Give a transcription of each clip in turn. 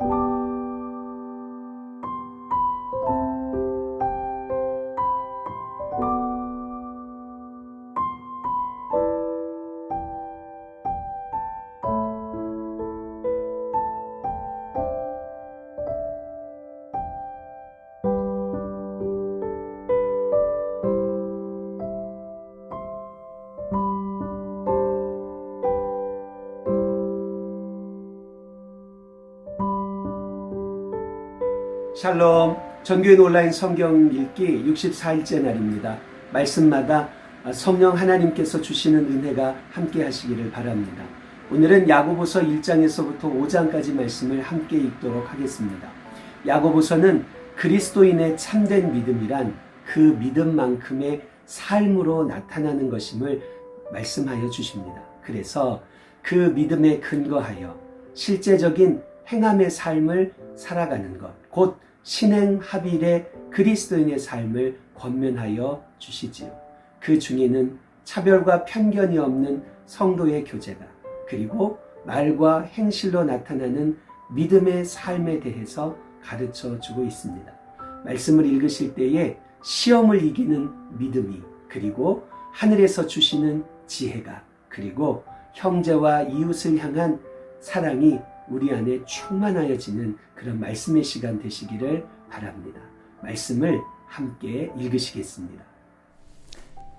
you 샬롬 정교인 온라인 성경 읽기 64일째 날입니다. 말씀마다 성령 하나님께서 주시는 은혜가 함께 하시기를 바랍니다. 오늘은 야고보서 1장에서부터 5장까지 말씀을 함께 읽도록 하겠습니다. 야고보서는 그리스도인의 참된 믿음이란 그 믿음만큼의 삶으로 나타나는 것임을 말씀하여 주십니다. 그래서 그 믿음에 근거하여 실제적인 행함의 삶을 살아가는 것, 곧 신행 합일의 그리스도인의 삶을 권면하여 주시지요. 그 중에는 차별과 편견이 없는 성도의 교제가 그리고 말과 행실로 나타나는 믿음의 삶에 대해서 가르쳐 주고 있습니다. 말씀을 읽으실 때에 시험을 이기는 믿음이 그리고 하늘에서 주시는 지혜가 그리고 형제와 이웃을 향한 사랑이 우리 안에 충만하여지는 그런 말씀의 시간 되시기를 바랍니다. 말씀을 함께 읽으시겠습니다.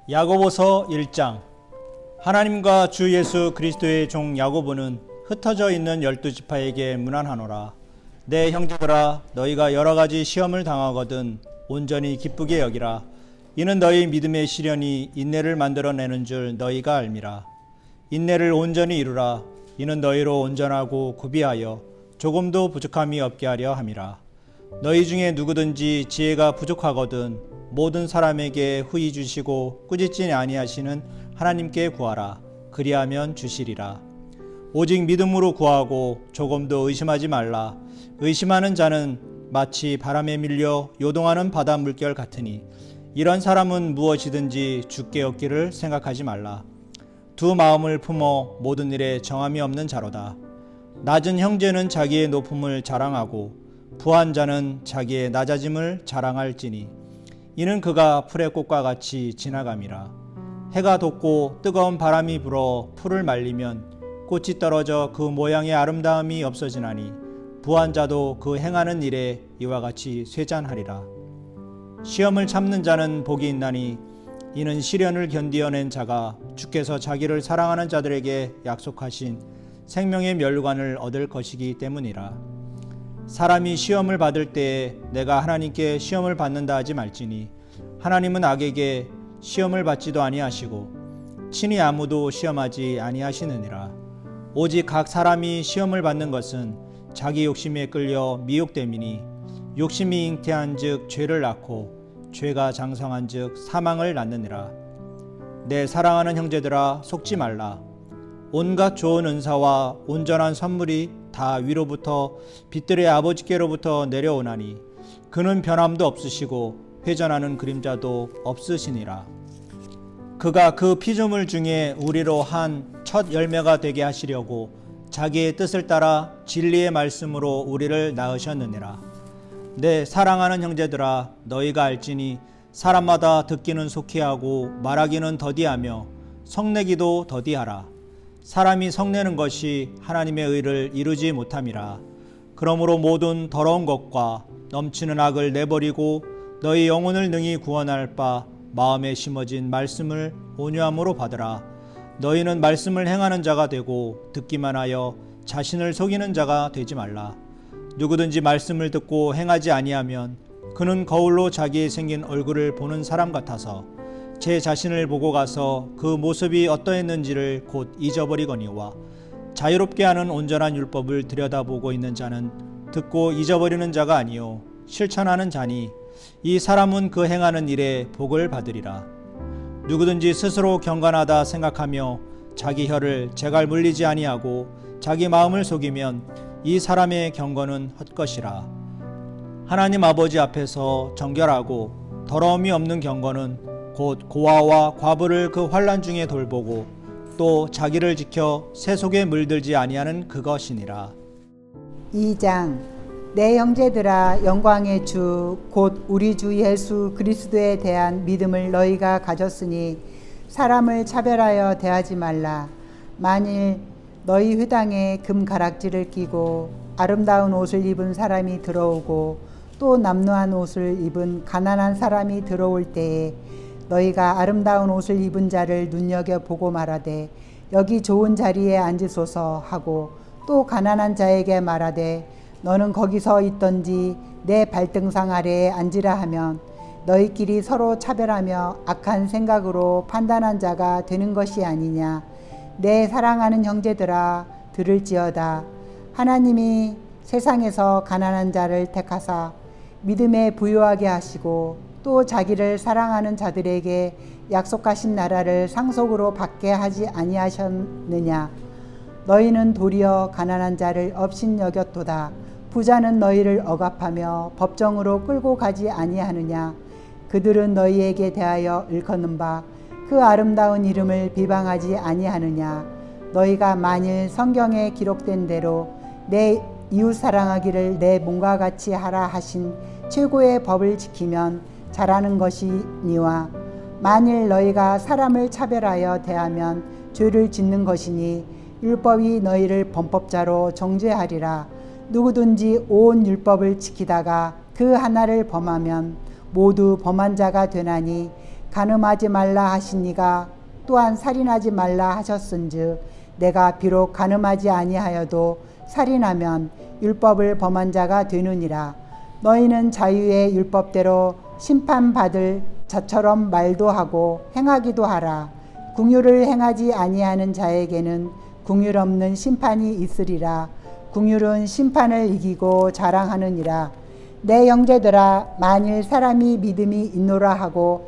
야고보서 1장. 하나님과 주 예수 그리스도의 종 야고보는 흩어져 있는 열두 지파에게 문안하노라. 내 형제들아 너희가 여러 가지 시험을 당하거든 온전히 기쁘게 여기라. 이는 너희 믿음의 시련이 인내를 만들어내는 줄 너희가 알미라. 인내를 온전히 이루라 이는 너희로 온전하고 구비하여 조금도 부족함이 없게 하려 함이라. 너희 중에 누구든지 지혜가 부족하거든 모든 사람에게 후히 주시고 꾸짖지 아니하시는 하나님께 구하라. 그리하면 주시리라. 오직 믿음으로 구하고 조금도 의심하지 말라. 의심하는 자는 마치 바람에 밀려 요동하는 바다 물결 같으니 이런 사람은 무엇이든지 죽게 얻기를 생각하지 말라 두 마음을 품어 모든 일에 정함이 없는 자로다. 낮은 형제는 자기의 높음을 자랑하고 부한 자는 자기의 낮아짐을 자랑할지니 이는 그가 풀의 꽃과 같이 지나감이라. 해가 돋고 뜨거운 바람이 불어 풀을 말리면 꽃이 떨어져 그 모양의 아름다움이 없어지나니 부한 자도 그 행하는 일에 이와 같이 쇠잔하리라. 시험을 참는 자는 복이 있나니 이는 시련을 견디어낸 자가 주께서 자기를 사랑하는 자들에게 약속하신 생명의 멸관을 얻을 것이기 때문이라. 사람이 시험을 받을 때에 내가 하나님께 시험을 받는다 하지 말지니 하나님은 악에게 시험을 받지도 아니하시고 친히 아무도 시험하지 아니하시느니라. 오직 각 사람이 시험을 받는 것은 자기 욕심에 끌려 미혹됨이니 욕심이 잉태한즉 죄를 낳고 죄가 장성한즉 사망을 낳느니라. 내 사랑하는 형제들아 속지 말라. 온갖 좋은 은사와 온전한 선물이 다 위로부터 빛들의 아버지께로부터 내려오나니 그는 변함도 없으시고 회전하는 그림자도 없으시니라. 그가 그 피조물 중에 우리로 한 첫 열매가 되게 하시려고 자기의 뜻을 따라 진리의 말씀으로 우리를 낳으셨느니라 내 사랑하는 형제들아 너희가 알지니 사람마다 듣기는 속히 하고 말하기는 더디하며 성내기도 더디하라. 사람이 성내는 것이 하나님의 의를 이루지 못함이라. 그러므로 모든 더러운 것과 넘치는 악을 내버리고 너희 영혼을 능히 구원할 바 마음에 심어진 말씀을 온유함으로 받으라. 너희는 말씀을 행하는 자가 되고 듣기만 하여 자신을 속이는 자가 되지 말라 누구든지 말씀을 듣고 행하지 아니하면 그는 거울로 자기의 생긴 얼굴을 보는 사람 같아서 제 자신을 보고 가서 그 모습이 어떠했는지를 곧 잊어버리거니와 자유롭게 하는 온전한 율법을 들여다보고 있는 자는 듣고 잊어버리는 자가 아니요 실천하는 자니 이 사람은 그 행하는 일에 복을 받으리라. 누구든지 스스로 경건하다 생각하며 자기 혀를 제갈 물리지 아니하고 자기 마음을 속이면 이 사람의 경건은 헛것이라. 하나님 아버지 앞에서 정결하고 더러움이 없는 경건은 곧 고아와 과부를 그 환란 중에 돌보고 또 자기를 지켜 새 속에 물들지 아니하는 그것이니라. 2장 내 형제들아 영광의 주 곧 우리 주 예수 그리스도에 대한 믿음을 너희가 가졌으니 사람을 차별하여 대하지 말라. 만일 너희 회당에 금 가락지를 끼고 아름다운 옷을 입은 사람이 들어오고 또 남루한 옷을 입은 가난한 사람이 들어올 때에 너희가 아름다운 옷을 입은 자를 눈여겨 보고 말하되 여기 좋은 자리에 앉으소서 하고 또 가난한 자에게 말하되 너는 거기서 있던지 내 발등상 아래에 앉으라 하면 너희끼리 서로 차별하며 악한 생각으로 판단한 자가 되는 것이 아니냐 내 사랑하는 형제들아 들을지어다. 하나님이 세상에서 가난한 자를 택하사 믿음에 부유하게 하시고 또 자기를 사랑하는 자들에게 약속하신 나라를 상속으로 받게 하지 아니하셨느냐? 너희는 도리어 가난한 자를 업신여겼도다. 부자는 너희를 억압하며 법정으로 끌고 가지 아니하느냐? 그들은 너희에게 대하여 일컫는 바 그 아름다운 이름을 비방하지 아니하느냐. 너희가 만일 성경에 기록된 대로 내 이웃 사랑하기를 내 몸과 같이 하라 하신 최고의 법을 지키면 잘하는 것이니와 만일 너희가 사람을 차별하여 대하면 죄를 짓는 것이니 율법이 너희를 범법자로 정죄하리라. 누구든지 온 율법을 지키다가 그 하나를 범하면 모두 범한 자가 되나니 간음하지 말라 하시니가 또한 살인하지 말라 하셨은즉 내가 비록 간음하지 아니하여도 살인하면 율법을 범한 자가 되느니라. 너희는 자유의 율법대로 심판받을 자처럼 말도 하고 행하기도 하라. 궁유를 행하지 아니하는 자에게는 궁율 없는 심판이 있으리라. 궁율은 심판을 이기고 자랑하느니라. 내 형제들아 만일 사람이 믿음이 있노라 하고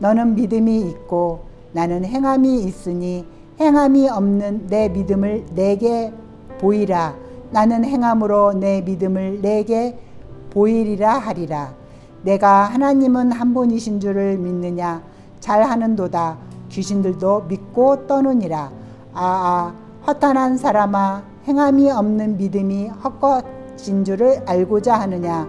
너는 믿음이 있고 나는 행함이 있으니 행함이 없는 내 믿음을 내게 보이라. 나는 행함으로 내 믿음을 내게 보이리라 하리라. 내가 하나님은 한 분이신 줄을 믿느냐? 잘하는도다. 귀신들도 믿고 떠느니라. 아아 허탄한 사람아 행함이 없는 믿음이 헛것인 줄을 알고자 하느냐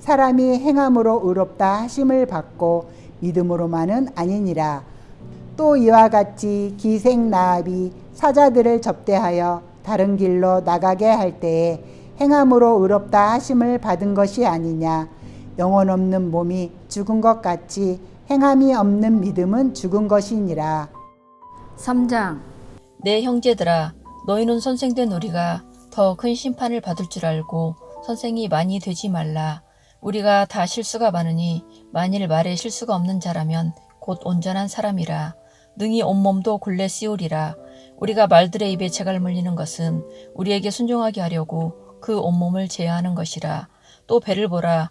사람이 행함으로 의롭다 하심을 받고 믿음으로만은 아니니라. 또 이와 같이 기생 나합이 사자들을 접대하여 다른 길로 나가게 할 때에 행함으로 의롭다 하심을 받은 것이 아니냐. 영혼 없는 몸이 죽은 것 같이 행함이 없는 믿음은 죽은 것이니라. 3장. 내 형제들아 너희는 선생된 우리가 더 큰 심판을 받을 줄 알고 선생이 많이 되지 말라 우리가 다 실수가 많으니 만일 말에 실수가 없는 자라면 곧 온전한 사람이라. 능히 온몸도 굴레 씌우리라. 우리가 말들의 입에 재갈 물리는 것은 우리에게 순종하게 하려고 그 온몸을 제어하는 것이라. 또 배를 보라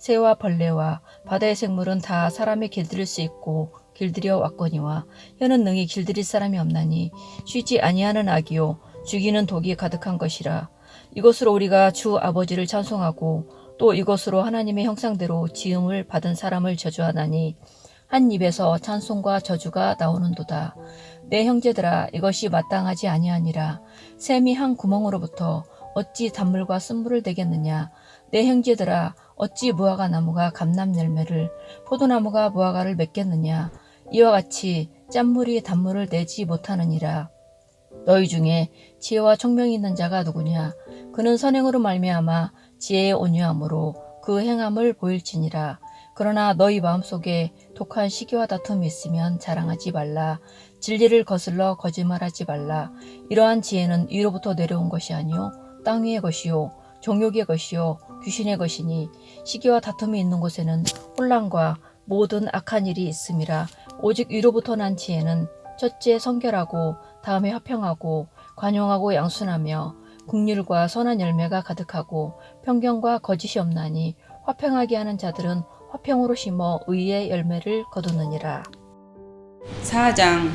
새와 벌레와 바다의 생물은 다 사람이 길들일 수 있고 길들여 왔거니와 혀는 능히 길들일 사람이 없나니 쉬지 아니하는 악이요 죽이는 독이 가득한 것이라 이것으로 우리가 주 아버지를 찬송하고 또 이것으로 하나님의 형상대로 지음을 받은 사람을 저주하나니 한 입에서 찬송과 저주가 나오는도다. 내 형제들아 이것이 마땅하지 아니하니라. 샘이 한 구멍으로부터 어찌 단물과 쓴물을 내겠느냐. 내 형제들아 어찌 무화과 나무가 감람 열매를 포도나무가 무화과를 맺겠느냐. 이와 같이 짠물이 단물을 내지 못하느니라. 너희 중에 지혜와 총명이 있는 자가 누구냐? 그는 선행으로 말미암아 지혜의 온유함으로 그 행함을 보일지니라. 그러나 너희 마음속에 독한 시기와 다툼이 있으면 자랑하지 말라. 진리를 거슬러 거짓말하지 말라. 이러한 지혜는 위로부터 내려온 것이 아니요 땅 위의 것이요 정욕의 것이요 귀신의 것이니 시기와 다툼이 있는 곳에는 혼란과 모든 악한 일이 있음이라. 오직 위로부터 난 지혜는 첫째 성결하고 다음에 화평하고 관용하고 양순하며 국률과 선한 열매가 가득하고 편견과 거짓이 없나니 화평하게 하는 자들은 화평으로 심어 의의 열매를 거두느니라. 4장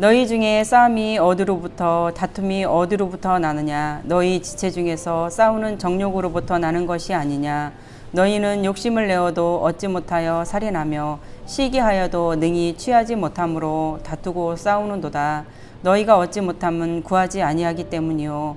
너희 중에 싸움이 어디로부터 다툼이 어디로부터 나느냐? 너희 지체 중에서 싸우는 정욕으로부터 나는 것이 아니냐? 너희는 욕심을 내어도 얻지 못하여 살인하며 시기하여도 능히 취하지 못함으로 다투고 싸우는도다. 너희가 얻지 못함은 구하지 아니하기 때문이요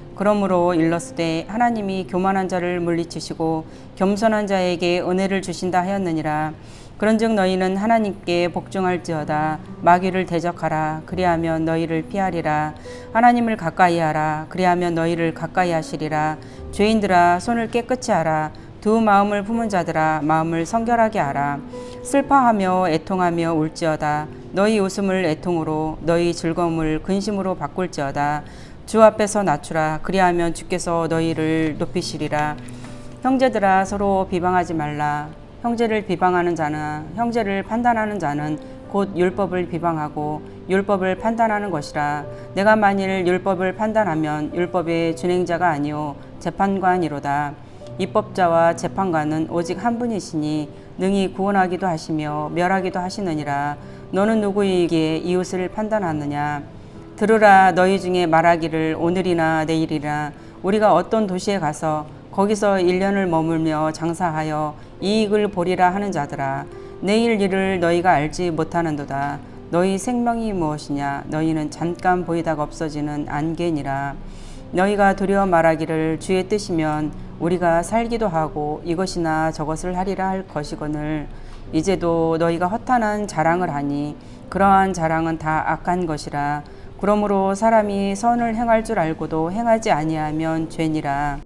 그러므로 일렀으되 하나님이 교만한 자를 물리치시고 겸손한 자에게 은혜를 주신다 하였느니라. 그런즉 너희는 하나님께 복종할지어다. 마귀를 대적하라. 그리하면 너희를 피하리라. 하나님을 가까이하라. 그리하면 너희를 가까이하시리라. 죄인들아 손을 깨끗이 하라. 두 마음을 품은 자들아 마음을 성결하게 하라. 슬퍼하며 애통하며 울지어다. 너희 웃음을 애통으로 너희 즐거움을 근심으로 바꿀지어다 주 앞에서 낮추라. 그리하면 주께서 너희를 높이시리라. 형제들아 서로 비방하지 말라. 형제를 비방하는 자는 형제를 판단하는 자는 곧 율법을 비방하고 율법을 판단하는 것이라. 내가 만일 율법을 판단하면 율법의 준행자가 아니요 재판관이로다. 입법자와 재판관은 오직 한 분이시니 능히 구원하기도 하시며 멸하기도 하시느니라. 너는 누구에게 이웃을 판단하느냐 들으라 너희 중에 말하기를 오늘이나 내일이나 우리가 어떤 도시에 가서 거기서 일년을 머물며 장사하여 이익을 보리라 하는 자들아. 내일 일을 너희가 알지 못하는도다. 너희 생명이 무엇이냐? 너희는 잠깐 보이다가 없어지는 안개니라. 너희가 두려워 말하기를 주의 뜻이면 우리가 살기도 하고 이것이나 저것을 하리라 할 것이거늘. 이제도 너희가 허탄한 자랑을 하니 그러한 자랑은 다 악한 것이라 그러므로 사람이 선을 행할 줄 알고도 행하지 아니하면 죄니라.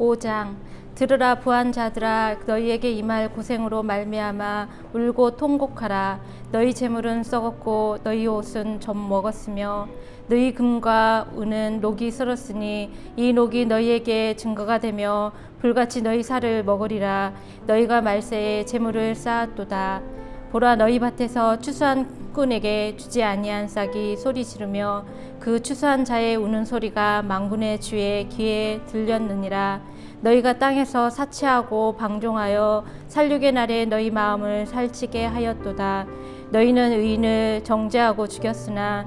5장 들으라 부한 자들아 너희에게 임할 고생으로 말미암아 울고 통곡하라. 너희 재물은 썩었고 너희 옷은 점 먹었으며 너희 금과 은은 녹이 쓸었으니 이 녹이 너희에게 증거가 되며 불같이 너희 살을 먹으리라. 너희가 말세에 재물을 쌓았도다. 보라 너희 밭에서 추수한 꾼에게 주지 아니한 싹이 소리 지르며 그 추수한 자의 우는 소리가 망군의 주의 귀에 들렸느니라. 너희가 땅에서 사치하고 방종하여 살육의 날에 너희 마음을 살찌게 하였도다. 너희는 의인을 정죄하고 죽였으나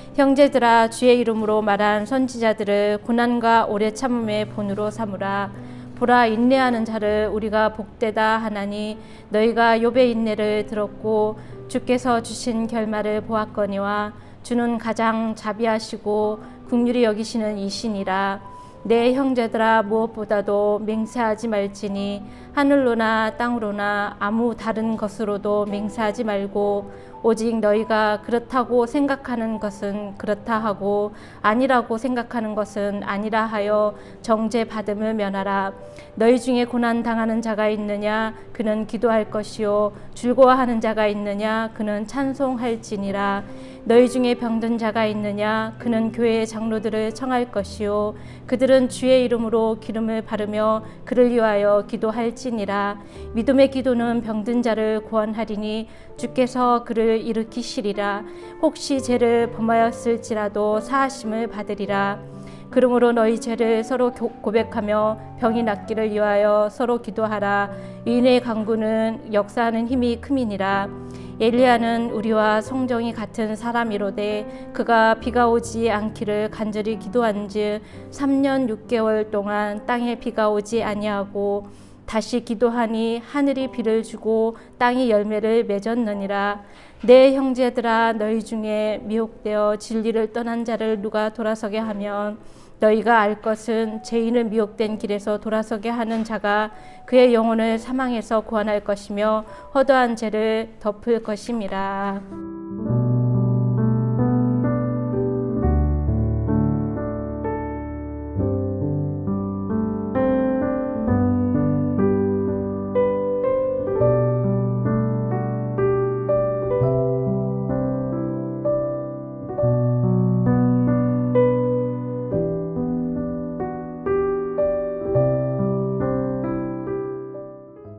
형제들아 주의 이름으로 말한 선지자들을 고난과 오래 참음의 본으로 삼으라. 보라 인내하는 자를 우리가 복되다 하나니 너희가 욥의 인내를 들었고 주께서 주신 결말을 보았거니와 주는 가장 자비하시고 국률이 여기시는 이신이라. 내 형제들아 무엇보다도 맹세하지 말지니 하늘로나 땅으로나 아무 다른 것으로도 맹세하지 말고 오직 너희가 그렇다고 생각하는 것은 그렇다 하고 아니라고 생각하는 것은 아니라 하여 정죄 받음을 면하라. 너희 중에 고난 당하는 자가 있느냐? 그는 기도할 것이요. 즐거워하는 자가 있느냐? 그는 찬송할지니라. 너희 중에 병든 자가 있느냐? 그는 교회의 장로들을 청할 것이요. 그들은 주의 이름으로 기름을 바르며 그를 위하여 기도할지니라. 믿음의 기도는 병든 자를 구원하리니 주께서 그를 일으키시리라. 혹시 죄를 범하였을지라도 사하심을 받으리라. 그러므로 너희 죄를 서로 교- 고백하며 병이 낫기를 위하여 서로 기도하라. 의인의 강구는 역사하는 힘이 크미니라. 엘리야는 우리와 성정이 같은 사람이로되 그가 비가 오지 않기를 간절히 기도한즉 3년 6개월 동안 땅에 비가 오지 아니하고 다시 기도하니 하늘이 비를 주고 땅이 열매를 맺었느니라 내 형제들아 너희 중에 미혹되어 진리를 떠난 자를 누가 돌아서게 하면 너희가 알 것은 죄인을 미혹된 길에서 돌아서게 하는 자가 그의 영혼을 사망에서 구원할 것이며 허도한 죄를 덮을 것임이라.